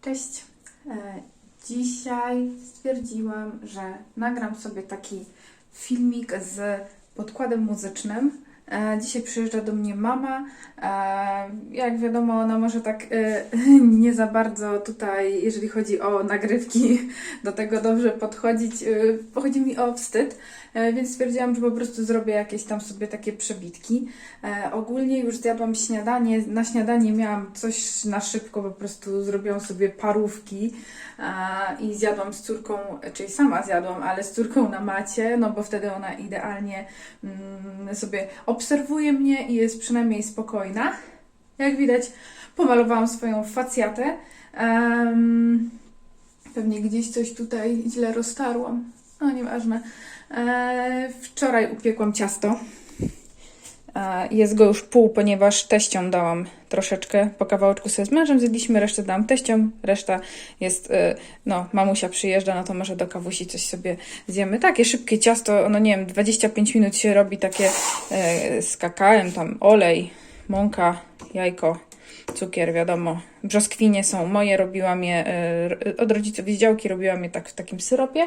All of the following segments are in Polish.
Cześć. E, Dzisiaj stwierdziłam, że nagram sobie taki filmik z podkładem muzycznym. E, Dzisiaj przyjeżdża do mnie mama. E, Jak wiadomo, ona może tak e, nie za bardzo tutaj, jeżeli chodzi o nagrywki, do tego dobrze podchodzić. Chodzi mi o wstyd, więc stwierdziłam, że po prostu zrobię jakieś tam sobie takie przebitki. Ogólnie już zjadłam śniadanie. Na śniadanie miałam coś na szybko, po prostu zrobiłam sobie parówki i zjadłam z córką, czyli sama zjadłam, ale z córką na macie, no bo wtedy ona idealnie mm, sobie obserwuje mnie i jest przynajmniej spokojna. Jak widać, pomalowałam swoją facjatę. Em, pewnie gdzieś coś tutaj źle roztarłam. No nieważne. E, wczoraj upiekłam ciasto. Jest go już pół, ponieważ teściom dałam troszeczkę, po kawałeczku sobie z mężem zjedliśmy, resztę dałam teściom, reszta jest, e, no, mamusia przyjeżdża, no to może do kawusi coś sobie zjemy. Takie szybkie ciasto, no nie wiem, 25 minut się robi takie e, z kakałem, tam olej, mąka, jajko, cukier, wiadomo. Brzoskwinie są moje, robiłam je e, od rodziców z działki, robiłam je tak w takim syropie.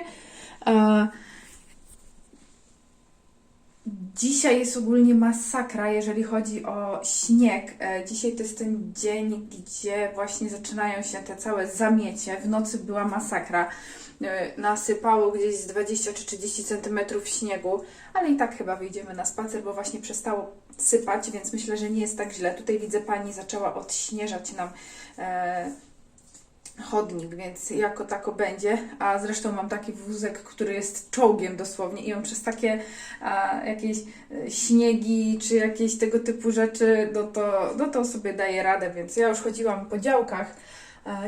Dzisiaj jest ogólnie masakra, jeżeli chodzi o śnieg. E, Dzisiaj to jest ten dzień, gdzie właśnie zaczynają się te całe zamiecie. W nocy była masakra. E, Nasypało gdzieś z 20 czy 30 centymetrów śniegu, ale i tak chyba wyjdziemy na spacer, bo właśnie przestało sypać, więc myślę, że nie jest tak źle. Tutaj widzę, pani zaczęła odśnieżać nam e, chodnik, więc jako tako będzie. A zresztą mam taki wózek, który jest czołgiem dosłownie i on przez takie a, jakieś e, śniegi czy jakieś tego typu rzeczy, no to, no to sobie daje radę, więc ja już chodziłam po działkach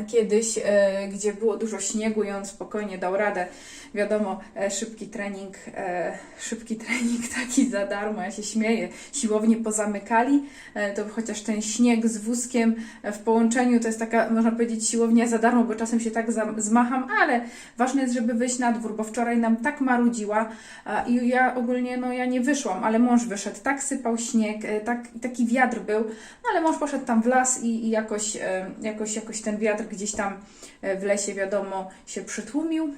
kiedyś, e, gdzie było dużo śniegu i on spokojnie dał radę. Wiadomo, e, szybki trening, e, szybki trening taki za darmo, ja się śmieję. Siłownie pozamykali, e, to chociaż ten śnieg z wózkiem e, w połączeniu to jest taka, można powiedzieć, siłownia za darmo, bo czasem się tak zmacham, ale ważne jest, żeby wyjść na dwór, bo wczoraj nam tak marudziła i ja ogólnie, no ja nie wyszłam, ale mąż wyszedł, tak sypał śnieg, e, tak, taki wiatr był, no ale mąż poszedł tam w las i, i jakoś, e, jakoś, jakoś ten wiatr gdzieś tam e, w lesie, wiadomo, się przytłumił.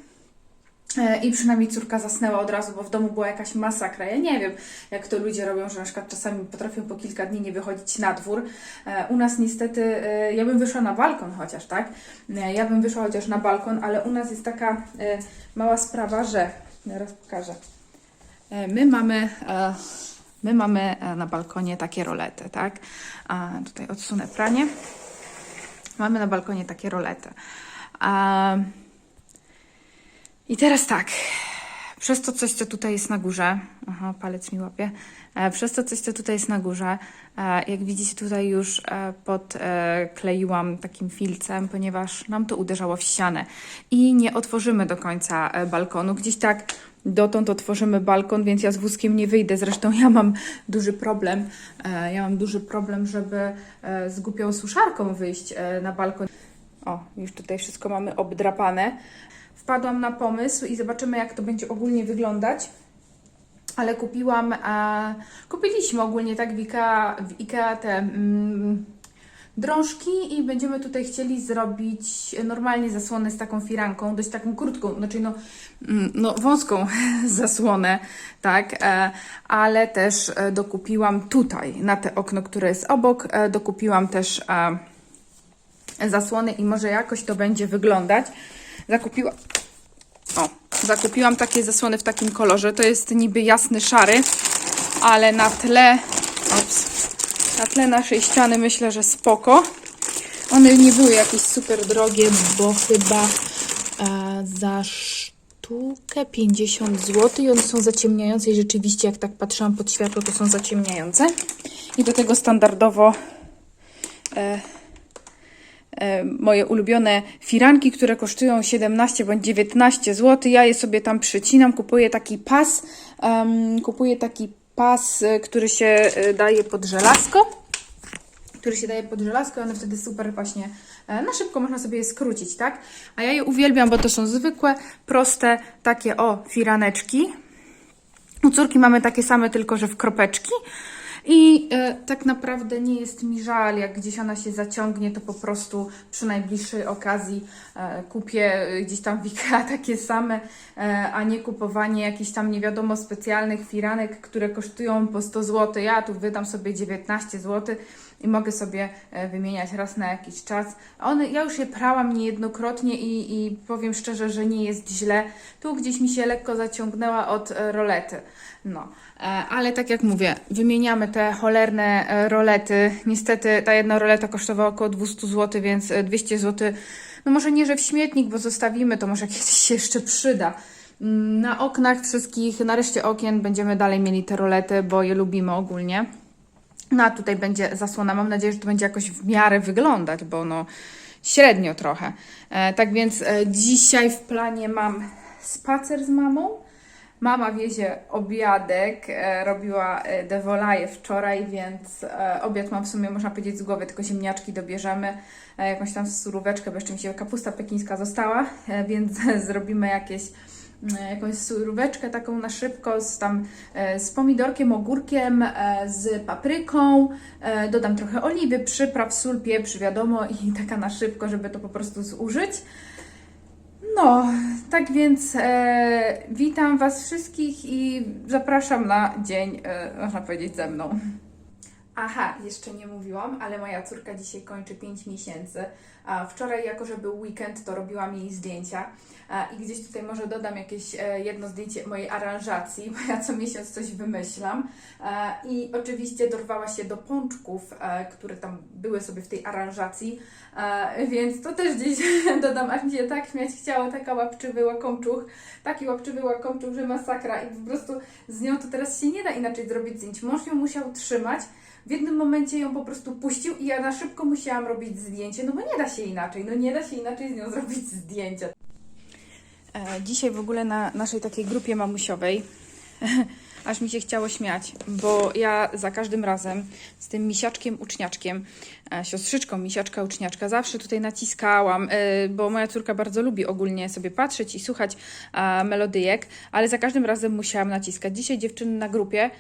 E, I przynajmniej córka zasnęła od razu, bo w domu była jakaś masakra. Ja nie wiem, jak to ludzie robią, że na przykład czasami potrafią po kilka dni nie wychodzić na dwór. E, U nas niestety, ja bym wyszła na balkon chociaż, tak? Ja bym wyszła chociaż na balkon, ale u nas jest taka mała sprawa, że zaraz pokażę. My mamy, my mamy na balkonie takie rolety, tak? A tutaj odsunę pranie. Mamy na balkonie takie rolety. I teraz tak. Przez to coś, co tutaj jest na górze, aha, palec mi łapie, e, przez to coś, co tutaj jest na górze, e, jak widzicie tutaj już e, podkleiłam takim filcem, ponieważ nam to uderzało w ścianę i nie otworzymy do końca balkonu. Gdzieś tak dotąd otworzymy balkon, więc ja z wózkiem nie wyjdę. Zresztą ja mam duży problem, e, ja mam duży problem, żeby e, z głupią suszarką wyjść e, na balkon. O, już tutaj wszystko mamy obdrapane. Wpadłam na pomysł i zobaczymy, jak to będzie ogólnie wyglądać. Ale kupiłam, kupiliśmy ogólnie tak w Ikea, w Ikea te mm, drążki i będziemy tutaj chcieli zrobić normalnie zasłonę z taką firanką, dość taką krótką, znaczy no, mm, no wąską zasłonę, tak, e, ale też e, dokupiłam tutaj, na te okno, które jest obok, e, dokupiłam też zasłony i może jakoś to będzie wyglądać. Zakupiłam, o, zakupiłam takie zasłony w takim kolorze. To jest niby jasny szary, ale na tle, ops, na tle naszej ściany myślę, że spoko. One nie były jakieś super drogie, bo chyba e, za sztukę 50 zł i one są zaciemniające i rzeczywiście jak tak patrzyłam pod światło, to są zaciemniające. I do tego standardowo e, e, moje ulubione firanki, które kosztują 17 bądź 19 zł. Ja je sobie tam przycinam, kupuję taki pas, em, kupuję taki pas, e, który się e, daje pod żelazko który się daje pod żelazko, one wtedy super właśnie e, na szybko można sobie je skrócić, tak? A ja je uwielbiam, bo to są zwykłe, proste, takie o, firaneczki. U córki mamy takie same, tylko że w kropeczki. I e, tak naprawdę nie jest mi żal, jak gdzieś ona się zaciągnie, to po prostu przy najbliższej okazji e, kupię e, gdzieś tam w takie same, e, a nie kupowanie jakichś tam nie wiadomo specjalnych firanek, które kosztują po 100 zł. Ja tu wydam sobie 19 zł i mogę sobie e, wymieniać raz na jakiś czas. One, ja już je prałam niejednokrotnie i, i powiem szczerze, że nie jest źle. Tu gdzieś mi się lekko zaciągnęła od e, rolety. No, e, ale tak jak mówię, wymieniamy te cholerne e, rolety. Niestety ta jedna roleta kosztowała około 200 zł, więc e, 200 zł, no może nie, że w śmietnik, bo zostawimy to, może kiedyś się jeszcze przyda. Mm, Na oknach wszystkich, na reszcie okien będziemy dalej mieli te rolety, bo je lubimy ogólnie. No a tutaj będzie zasłona. Mam nadzieję, że to będzie jakoś w miarę wyglądać, bo no średnio trochę. E, tak więc e, dzisiaj w planie mam spacer z mamą. Mama wiezie obiadek, e, robiła e, devolaje wczoraj, więc e, obiad mam w sumie, można powiedzieć, z głowy, tylko ziemniaczki dobierzemy, jakąś tam suróweczkę, bo jeszcze mi się kapusta pekińska została, więc zrobimy jakieś e, jakąś suróweczkę taką na szybko z tam z pomidorkiem, ogórkiem, z papryką, dodam trochę oliwy, przypraw, sól, pieprz, wiadomo i taka na szybko, żeby to po prostu zużyć. No, tak więc e, witam Was wszystkich i zapraszam na dzień, e, można powiedzieć, ze mną. Aha, jeszcze nie mówiłam, ale moja córka dzisiaj kończy 5 miesięcy. Wczoraj, jako że był weekend, to robiłam jej zdjęcia. I gdzieś tutaj może dodam jakieś e, jedno zdjęcie mojej aranżacji, bo ja co miesiąc coś wymyślam. I oczywiście dorwała się do pączków, e, które tam były sobie w tej aranżacji. Więc to też gdzieś dodam, aż mi się tak śmiać chciało, taka łapczywy łakomczuch, taki łapczywy łakomczuch, że masakra i po prostu z nią to teraz się nie da inaczej zrobić zdjęć. Mąż ją musiał trzymać, w jednym momencie ją po prostu puścił i ja na szybko musiałam robić zdjęcie, no bo nie da się inaczej, no nie da się inaczej z nią zrobić zdjęcia. E, dzisiaj w ogóle na naszej takiej grupie mamusiowej aż mi się chciało śmiać, bo ja za każdym razem z tym misiaczkiem uczniaczkiem, e, siostrzyczką misiaczka uczniaczka, zawsze tutaj naciskałam, e, bo moja córka bardzo lubi ogólnie sobie patrzeć i słuchać melodyjek, ale za każdym razem musiałam naciskać. Dzisiaj dziewczyny na grupie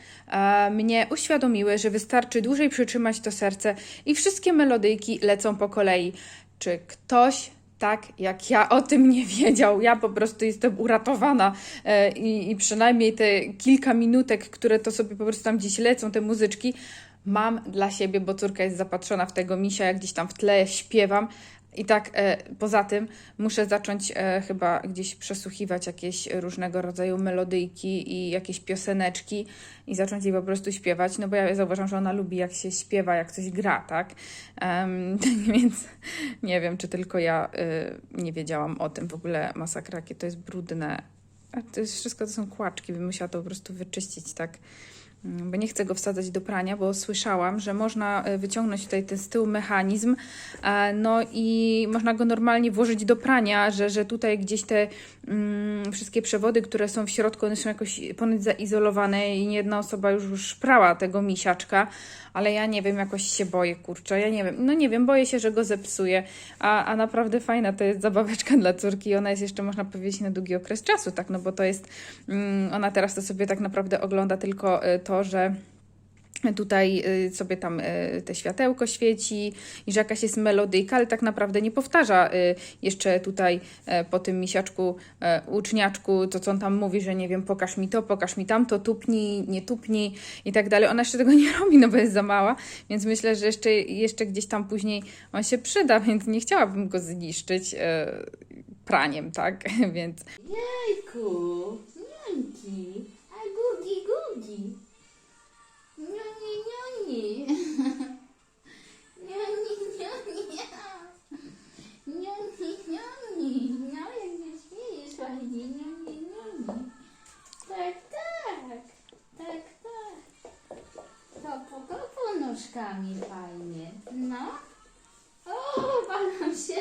mnie uświadomiły, że wystarczy dłużej przytrzymać to serce i wszystkie melodyjki lecą po kolei. Czy ktoś tak jak ja o tym nie wiedział. Ja po prostu jestem uratowana e, i, i przynajmniej te kilka minutek, które to sobie po prostu tam gdzieś lecą, te muzyczki, mam dla siebie, bo córka jest zapatrzona w tego misia, jak gdzieś tam w tle śpiewam. I tak e, poza tym muszę zacząć e, chyba gdzieś przesłuchiwać jakieś różnego rodzaju melodyjki i jakieś pioseneczki i zacząć jej po prostu śpiewać, no bo ja zauważam, że ona lubi jak się śpiewa, jak coś gra, tak? Em, więc nie wiem, czy tylko ja y, nie wiedziałam o tym. W ogóle masakra, jakie to jest brudne. A to jest wszystko, to są kłaczki, bym musiała to po prostu wyczyścić, tak? Mm, Bo nie chcę go wsadzać do prania, bo słyszałam, że można y, wyciągnąć tutaj ten z tyłu mechanizm, e, no i można go normalnie włożyć do prania, że, że tutaj gdzieś te mm, wszystkie przewody, które są w środku, one są jakoś ponoć zaizolowane i nie jedna osoba już, już prała tego misiaczka, ale ja nie wiem, jakoś się boję, kurczę, ja nie wiem, no nie wiem, boję się, że go zepsuję, a, a naprawdę fajna to jest zabaweczka dla córki i ona jest jeszcze, można powiedzieć, na długi okres czasu, tak, no bo to jest, mm, ona teraz to sobie tak naprawdę ogląda tylko y, że Tutaj y, sobie tam y, te światełko świeci i że jakaś jest melodyjka, ale tak naprawdę nie powtarza y, jeszcze tutaj e, po tym misiaczku, e, uczniaczku, to co on tam mówi, że nie wiem, pokaż mi to, pokaż mi tamto, tupnij, nie tupnij i tak dalej. Ona jeszcze tego nie robi, no bo jest za mała, więc myślę, że jeszcze, jeszcze gdzieś tam później on się przyda, więc nie chciałabym go zniszczyć e, praniem, tak? Więc Jajku, nianki, a gugi gugi. Nioni, nioni. Nioni, nioni. Nioni, nioni. No jak się śmiejesz ładnie, nioni, nioni. Tak, tak, tak, tak. Kopu, kopu nóżkami fajnie. No. O, balam się.